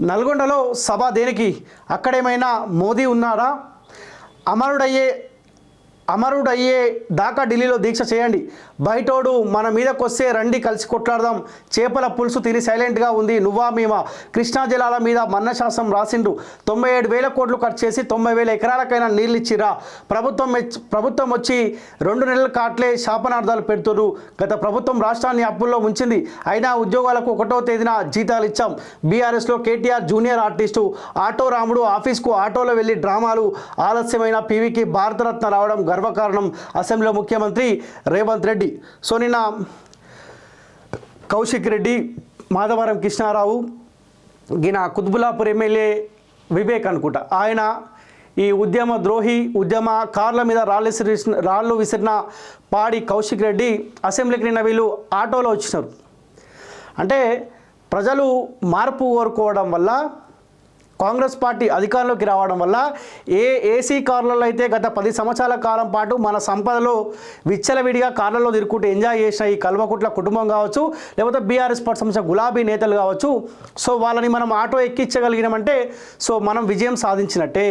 నల్గొండలో సభ దేనికి? అక్కడేమైనా మోదీ ఉన్నారా? అమరుడయ్యే అమరుడయ్యే దాకా ఢిల్లీలో దీక్ష చేయండి. బయటోడు మన మీదకి వస్తే రండి కలిసి కొట్లాడదాం. చేపల పులుసు తిని సైలెంట్గా ఉంది. నువ్వా మేమా? కృష్ణా జలాల మీద మన్నశాసనం రాసిండు తొంభై ఏడు వేల కోట్లు ఖర్చు చేసి తొంభై వేల ఎకరాలకైనా నీళ్ళు ఇచ్చిరా ప్రభుత్వం ప్రభుత్వం వచ్చి రెండు నెలలు కాట్లే శాపనార్థాలు పెడుతురు గత ప్రభుత్వం రాష్ట్రాన్ని అప్పుల్లో ముంచింది. అయినా ఉద్యోగాలకు ఒకటో తేదీన జీతాలు ఇచ్చాం. బీఆర్ఎస్లో కేటీఆర్ జూనియర్ ఆర్టిస్టు. ఆటో రాముడు ఆఫీస్కు ఆటోలో వెళ్ళి డ్రామాలు. ఆలస్యమైన పీవీకి భారతరత్న రావడం గర్వకారణం అసెంబ్లీలో ముఖ్యమంత్రి రేవంత్ రెడ్డి. సో నిన్న కౌశిక్ రెడ్డి మాధవరం కృష్ణారావు గిన కుత్బులాపూర్ ఎమ్మెల్యే వివేక్ అనుకుంటా. ఆయన ఈ ఉద్యమ ద్రోహి ఉద్యమ కార్ల మీద రాళ్ళు విసిరిసిన రాళ్ళు విసిరిన పాడి కౌశిక్ రెడ్డి అసెంబ్లీకి నిన్న వీళ్ళు ఆటోలో వచ్చినారు. అంటే ప్రజలు మార్పు కోరుకోవడం వల్ల కాంగ్రెస్ పార్టీ అధికారంలోకి రావడం వల్ల ఏ ఏసీ కార్లలో అయితే గత పది సంవత్సరాల కాలం పాటు మన సంపదలో విచ్చలవిడిగా కార్లలో తిరుగుకుంటూ ఎంజాయ్ చేసిన ఈ కల్వకుట్ల కుటుంబం కావచ్చు లేకపోతే బీఆర్ఎస్ పార్టీ సంబంధించిన గులాబీ నేతలు కావచ్చు సో వాళ్ళని మనం ఆటో ఎక్కించగలిగినామంటే సో మనం విజయం సాధించినట్టే.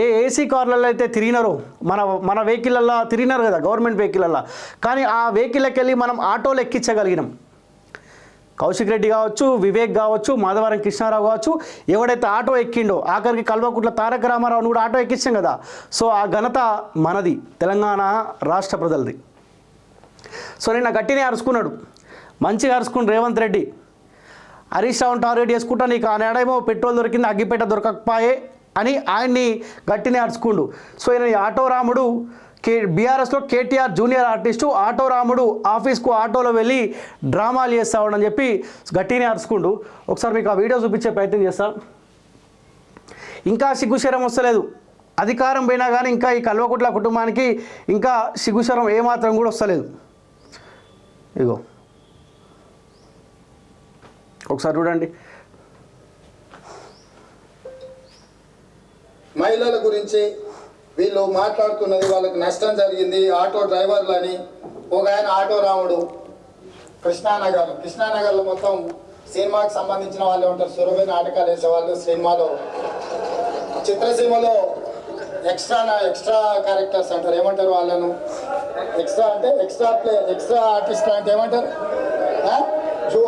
ఏ ఏసీ కార్లలో అయితే తిరిగినారో మన మన వెహికల్లల్లో తిరిగినారు కదా గవర్నమెంట్ వెహికల్లల్లో కానీ ఆ వెహికల్కి వెళ్ళి మనం ఆటోలు ఎక్కించగలిగినాం. కౌశిక్ రెడ్డి కావచ్చు వివేక్ కావచ్చు మాధవరం కృష్ణారావు కావచ్చు ఎవడైతే ఆటో ఎక్కిండో ఆఖరికి కల్వకుట్ల తారక రామారావుని కూడా ఆటో ఎక్కించాం కదా. సో ఆ ఘనత మనది తెలంగాణ రాష్ట్ర ప్రజలది. సో నిన్న గట్టినే అరుచుకున్నాడు. మంచిగా అరుచుకుని రేవంత్ రెడ్డి. హరీష్ రావుని టార్గెట్ చేసుకుంటా నీకు ఆనాడేమో పెట్రోల్ దొరికింది అగ్గిపేట దొరకకపోయే అని ఆయన్ని గట్టినే అరుచుకుండు. సో ఈయన ఈ ఆటో రాముడు కే బీఆర్ఎస్లో కేటీఆర్ జూనియర్ ఆర్టిస్టు ఆటో రాముడు ఆఫీస్కు ఆటోలో వెళ్ళి డ్రామాలు చేస్తాడని చెప్పి గట్టినే అరుచుకుండు. ఒకసారి మీకు ఆ వీడియో చూపించే ప్రయత్నం చేస్తా. ఇంకా సిగ్గుశరం వస్తలేదు. అధికారం పోయినా కానీ ఇంకా ఈ కల్వకుట్ల కుటుంబానికి ఇంకా సిగ్గుశరం ఏమాత్రం కూడా వస్తలేదు. ఇగో. ఒకసారి చూడండి. మహిళల గురించి వీళ్ళు మాట్లాడుతున్నది వాళ్ళకి నష్టం జరిగింది ఆటో డ్రైవర్లని. ఒక ఆయన ఆటో రాముడు కృష్ణానగర్. కృష్ణానగర్లో మొత్తం సినిమాకి సంబంధించిన వాళ్ళే ఉంటారు సురభి నాటకాలు వేసేవాళ్ళు సినిమాలో. చిత్రసీమలో ఎక్స్ట్రా ఎక్స్ట్రా క్యారెక్టర్స్ అంటారు. ఏమంటారు వాళ్ళను? ఎక్స్ట్రా అంటే ఎక్స్ట్రా ప్లే ఎక్స్ట్రా ఆర్టిస్ట్ అంటే ఏమంటారు? జూ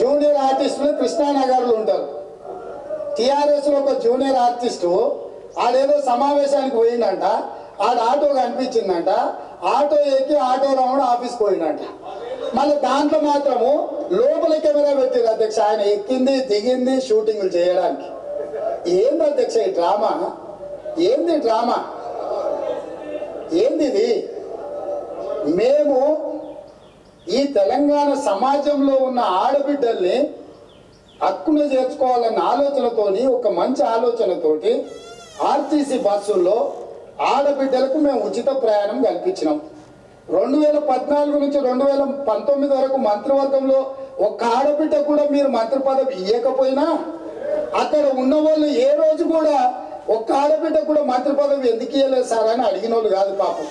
జూనియర్ ఆర్టిస్టులు కృష్ణానగర్లో ఉంటారు. టిఆర్ఎస్లో ఒక జూనియర్ ఆర్టిస్టు ఆడేదో సమావేశానికి పోయిందంట ఆడ ఆటో కనిపించిందంట ఆటో ఎక్కి ఆటో రావడం ఆఫీస్కి పోయిందంట. మళ్ళీ దాంట్లో మాత్రము లోపల కెమెరా పెట్టింది అధ్యక్ష ఆయన ఎక్కింది దిగింది షూటింగ్లు చేయడానికి. ఏంది అధ్యక్ష ఈ డ్రామా? ఏంది డ్రామా? ఏంది ఇది? మేము ఈ తెలంగాణ సమాజంలో ఉన్న ఆడబిడ్డల్ని హక్కును చేర్చుకోవాలన్న ఆలోచనతోని ఒక మంచి ఆలోచనతోటి ఆర్టీసీ బస్సుల్లో ఆడబిడ్డలకు మేము ఉచిత ప్రయాణం కల్పించినాం. రెండు వేల పద్నాలుగు నుంచి రెండు వేల పంతొమ్మిది వరకు మంత్రివర్గంలో ఒక్క ఆడబిడ్డ కూడా మీరు మంత్రి పదవి ఇవ్వకపోయినా అక్కడ ఉన్న వాళ్ళు ఏ రోజు కూడా ఒక్క ఆడబిడ్డ కూడా మంత్రి పదవి ఎందుకు ఇవ్వలేదు సార్ అని అడిగిన వాళ్ళు కాదు పాపం.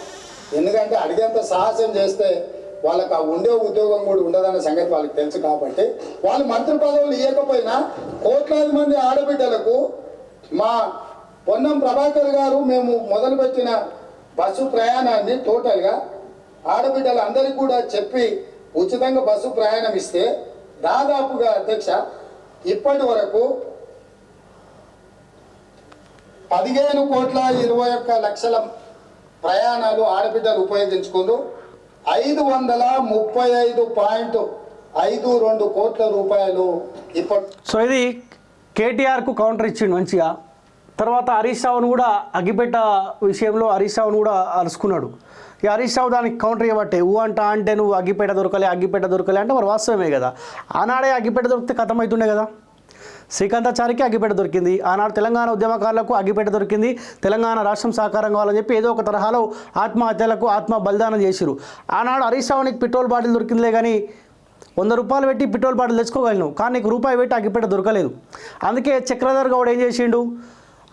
ఎందుకంటే అడిగేంత సాహసం చేస్తే వాళ్ళకి ఆ ఉండే ఉద్యోగం కూడా ఉండదన్న సంగతి వాళ్ళకి తెలుసు కాబట్టి వాళ్ళు మంత్రి పదవులు ఇవ్వకపోయినా కోట్లాది మంది ఆడబిడ్డలకు మా పొన్నం ప్రభాకర్ గారు మేము మొదలుపెట్టిన బస్సు ప్రయాణాన్ని టోటల్గా ఆడబిడ్డలందరికీ కూడా చెప్పి ఉచితంగా బస్సు ప్రయాణం ఇస్తే దాదాపుగా అధ్యక్ష ఇప్పటి వరకు పదిహేను కోట్ల ఇరవై ఒక్క లక్షల ప్రయాణాలు ఆడబిడ్డలు ఉపయోగించుకుంటూ ఐదు వందల ముప్పై ఐదు పాయింట్ ఐదు రెండు కోట్ల రూపాయలు ఇప్పటి సో ఇది కేటీఆర్కు కౌంటర్ ఇచ్చిండు మంచిగా. తర్వాత హరీష్ రావును కూడా అగ్గిపెట్ట విషయంలో హరీష్ రావును కూడా అలుసుకున్నాడు. ఈ హరీష్ రావు దానికి కౌంటర్ ఇవ్వట్టే ఊ అంట అంటే నువ్వు అగ్గిపేట దొరకలే అగ్గిపేట దొరకలే అంటే మరి వాస్తవమే కదా. ఆనాడే అగ్గిపేట దొరికితే కథమవుతుండే కదా. శ్రీకాంతాచారికి అగ్గిపేట దొరికింది. ఆనాడు తెలంగాణ ఉద్యమకారులకు అగ్గిపేట దొరికింది. తెలంగాణ రాష్ట్రం సహకారం కావాలని చెప్పి ఏదో ఒక తరహాలో ఆత్మహత్యలకు ఆత్మ బలిదానం చేసిరు ఆనాడు హరీష్ రావునికి పెట్రోల్ బాటిల్ దొరికిందిలే కానీ వంద రూపాయలు పెట్టి పెట్రోల్ బాటిల్ తెచ్చుకోగలను కానీ నీకు రూపాయి పెట్టి అగ్గిపేట దొరకలేదు. అందుకే చక్రధర్ గౌడ్ ఏం చేసిండు?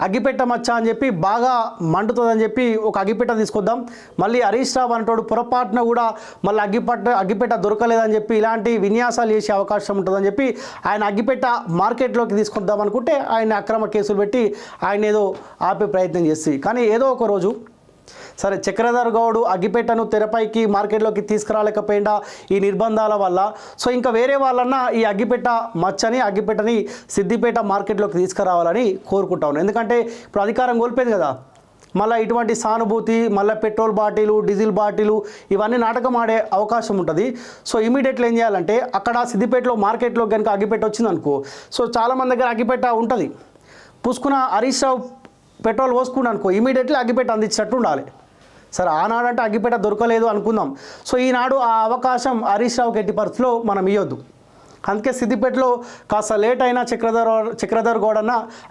అగ్గిపెట్ట మచ్చ అని చెప్పి బాగా మండుతుందని చెప్పి ఒక అగ్గిపెట్ట తీసుకొద్దాం. మళ్ళీ హరీష్ రావు అంటాడు పొరపాటున కూడా మళ్ళీ అగ్గిపెట్ట అగ్గిపెట్ట దొరకలేదని చెప్పి ఇలాంటి విన్యాసాలు చేసే అవకాశం ఉంటుందని చెప్పి ఆయన అగ్గిపెట్ట మార్కెట్లోకి తీసుకొద్దాం అనుకుంటే ఆయన అక్రమ కేసులు పెట్టి ఆయన ఏదో ఆపే ప్రయత్నం చేసి. కానీ ఏదో ఒక రోజు సరే చక్రధర్ గౌడ్ అగ్గిపెట్టను తెరపైకి మార్కెట్లోకి తీసుకురాలేకపోయినా ఈ నిర్బంధాల వల్ల? సో ఇంకా వేరే వాళ్ళన్నా ఈ అగ్గిపెట్ట మచ్చని అగ్గిపెట్టని సిద్దిపేట మార్కెట్లోకి తీసుకురావాలని కోరుకుంటా ఉన్నాను. ఎందుకంటే ఇప్పుడు అధికారం కోల్పోయింది కదా. మళ్ళీ ఇటువంటి సానుభూతి మళ్ళీ పెట్రోల్ బాటిలు డీజిల్ బాటిలు ఇవన్నీ నాటకం ఆడే అవకాశం ఉంటుంది. సో ఇమీడియట్లీ ఏం చేయాలంటే అక్కడ సిద్దిపేటలో మార్కెట్లో కనుక అగ్గిపెట్ట వచ్చింది అనుకో సో చాలామంది దగ్గర అగ్గిపెట్ట ఉంటుంది. పూసుకున్న హరీష్ రావు పెట్రోల్ పోసుకున్నాను అనుకో ఇమీడియట్లీ అగ్గిపెట్ట అందించినట్టు ఉండాలి. సరే ఆనాడంటే అగ్గిపెట్ట దొరకలేదు అనుకుందాం. సో ఈనాడు ఆ అవకాశం హరీష్ రావుకి ఎట్టి పరిస్థితిలో మనం ఇవ్వద్దు అందుకే సిద్దిపేటలో కాస్త లేట్ అయినా చక్రధర్ చక్రధర్ గౌడ్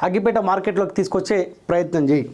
అగ్గిపేట మార్కెట్లోకి తీసుకొచ్చే ప్రయత్నం చేయి.